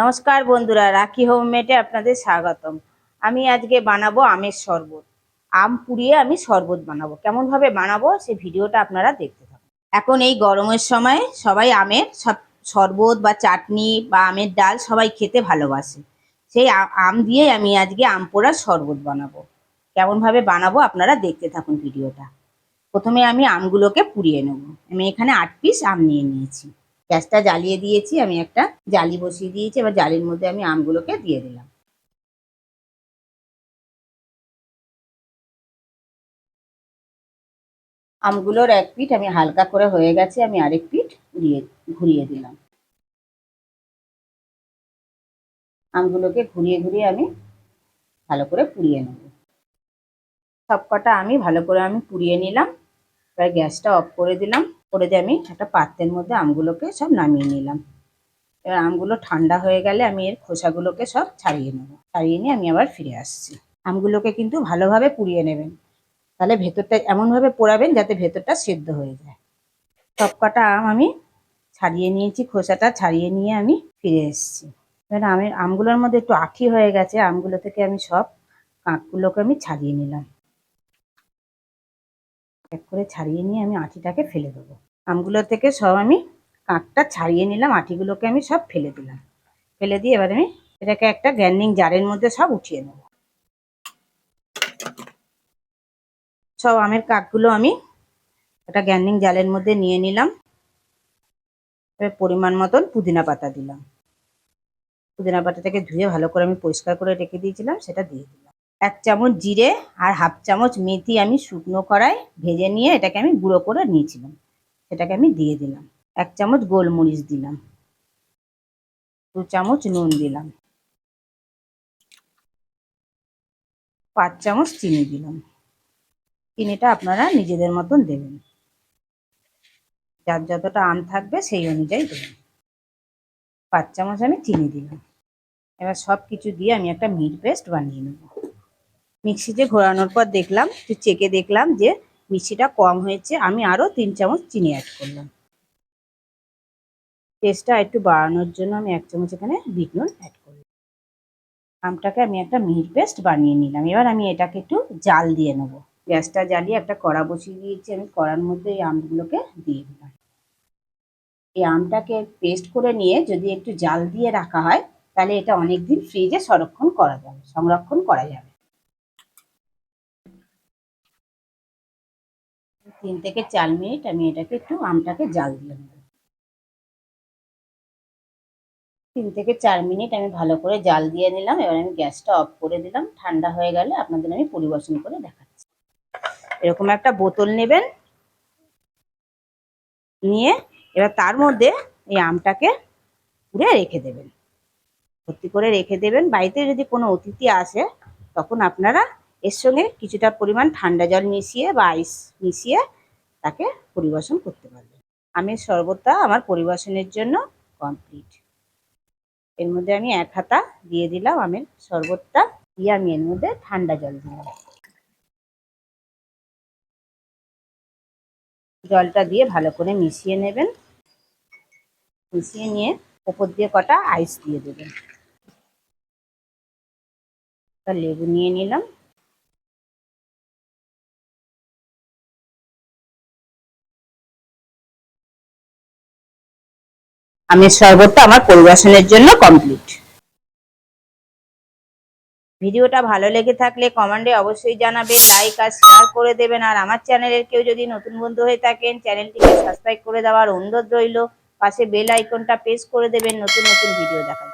নমস্কার বন্ধুরা, রাখি হোমমেটে আপনাদের স্বাগতম। আমি আজকে বানাবো আমের শরবত। আম পুড়িয়ে আমি শরবত বানাবো। কেমনভাবে বানাবো সেই ভিডিওটা আপনারা দেখতে থাকুন। এখন এই গরমের সময় সবাই আমের সব শরবত বা চাটনি বা আমের ডাল সবাই খেতে ভালোবাসে। সেই আম দিয়ে আমি আজকে আম পোড়ার শরবত বানাবো। কেমনভাবে বানাবো আপনারা দেখতে থাকুন ভিডিওটা। প্রথমে আমি আমগুলোকে পুড়িয়ে নেব। আমি এখানে আট পিস আম নিয়ে নিয়েছি। গ্যাসটা জ্বালিয়ে দিয়েছি, আমি একটা জালি বসিয়ে দিয়েছি, এবার জালির মধ্যে আমি আমগুলোকে দিয়ে দিলাম। আমগুলোর এক পিঠ আমি হালকা করে হয়ে গেছে, আমি আরেক পিঠ ঘুরিয়ে ঘুরিয়ে দিলাম। আমগুলোকে ঘুরিয়ে ঘুরিয়ে আমি ভালো করে পুড়িয়ে নেব। সব কটা আমি ভালো করে আমি পুড়িয়ে নিলাম, এবার গ্যাসটা অফ করে দিলাম। করে দিয়ে আমি একটা পাত্রের মধ্যে আমগুলোকে সব নামিয়ে নিলাম। এবার আমগুলো ঠান্ডা হয়ে গেলে আমি এর খোসাগুলোকে সব ছাড়িয়ে নেব। ছাড়িয়ে নিয়ে আমি আবার ফিরে আসছি। আমগুলোকে কিন্তু ভালোভাবে পুড়িয়ে নেবেন। তাহলে ভেতরটা এমনভাবে পোড়াবেন যাতে ভেতরটা সেদ্ধ হয়ে যায়। সব কটা আম আমি ছাড়িয়ে নিয়েছি, খোসাটা ছাড়িয়ে নিয়ে আমি ফিরে এসেছি। এবার আমি আমগুলোর মধ্যে একটু আঠি হয়ে গেছে, আমগুলো থেকে আমি সব কাঁকগুলোকে আমি ছাড়িয়ে নিলাম। এক করে ছাড়িয়ে নিয়ে আমি আঁটিটাকে ফেলে দেবো। আমগুলো থেকে সব আমি কাঁকটা ছাড়িয়ে নিলাম, আঁটিগুলোকে আমি সব ফেলে দিলাম। ফেলে দিয়ে এবার আমি এটাকে একটা গ্যান্ডিং জারের মধ্যে সব উঠিয়ে নেব। সব আমের কাকগুলো আমি একটা গ্যান্ডিং জালের মধ্যে নিয়ে নিলাম। পরিমাণ মতন পুদিনা পাতা দিলাম। পুদিনা পাতাটাকে ধুয়ে ভালো করে আমি পরিষ্কার করে রেখে দিয়েছিলাম, সেটা দিয়ে দিলাম। এক চামচ জিরে আর হাফ চামচ মেথি আমি শুকনো কড়াই ভেজে নিয়ে এটাকে আমি গুঁড়ো করে নিয়েছিলাম। সেটাকে আমি দিয়ে দিলাম। এক চামচ গোলমরিচ দিলাম। দু চামচ নুন দিলাম। পাঁচ চামচ চিনি দিলাম। চিনিটা আপনারা নিজেদের মতন দেবেন। যার যতটা আম থাকবে সেই অনুযায়ী দেবেন। পাঁচ চামচ আমি চিনি দিলাম। এবার সব কিছু দিয়ে আমি একটা মিট পেস্ট বানিয়ে নেব। মিক্সিতে ঘোরানোর পর দেখলাম, একটু চেকে দেখলাম যে মিষ্টিটা কম হয়েছে। আমি আরও তিন চামচ চিনি অ্যাড করলাম। টেস্টটা একটু বাড়ানোর জন্য আমি এক চামচ এখানে বিট নুন অ্যাড করলাম। আমটাকে আমি একটা মিহির পেস্ট বানিয়ে নিলাম। এবার আমি এটাকে একটু জাল দিয়ে নেব। গ্যাসটা জ্বালিয়ে একটা কড়া বসিয়ে দিয়েছি। আমি কড়ার মধ্যে এই আমগুলোকে দিয়ে দিলাম। এই আমটাকে পেস্ট করে নিয়ে যদি একটু জাল দিয়ে রাখা হয়, তাহলে এটা অনেকদিন ফ্রিজে সংরক্ষণ করা যাবে, সংরক্ষণ করা যাবে। তিন থেকে চার মিনিট আমি এটাকে একটু আমটাকে জাল দিয়ে নেব। তিন থেকে চার মিনিট আমি ভালো করে জাল দিয়ে নিলাম, এবার আমি গ্যাসটা অফ করে দিলাম, ঠান্ডা হয়ে গেলে আপনাদের আমি পরিবেশন করে দেখাচ্ছি। এরকম একটা বোতল নেবেন, নিয়ে এবার তার মধ্যে এই আমটাকে পুরে রেখে দেবেন। ভর্তি করে রেখে দেবেন। বাড়িতে যদি কোনো অতিথি আসে, তখন আপনারা এর সঙ্গে কিছুটা পরিমাণ ঠান্ডা জল মিশিয়ে বা আইস মিশিয়ে তাকে পরিবেশন করতে পারবেন আমের শরবতটা আমার পরিবেশনের জন্য কমপ্লিট এর মধ্যে আমি এক হাতা দিয়ে দিলাম আমের শরবতটা, দিয়ে আমি এর মধ্যে ঠান্ডা জল দিলাম। জলটা দিয়ে ভালো করে মিশিয়ে নেবেন। মিশিয়ে নিয়ে ওপর দিয়ে কটা আইস দিয়ে দেবেন। লেবু নিয়ে নিলাম। আমের শরবতটা আমার পরিবেশনের জন্য কমপ্লিট ভিডিওটা ভালো লেগে থাকলে কমেন্টে অবশ্যই জানাবেন লাইক আর শেয়ার করে দেবেন। আর আমার চ্যানেলের কেউ যদি নতুন বন্ধু হয়ে থাকেন, চ্যানেলটিকে সাবস্ক্রাইব করে দেওয়ার অনুরোধ রইল। পাশে বেল আইকনটা প্রেস করে দেবেন, নতুন নতুন ভিডিও দেখার।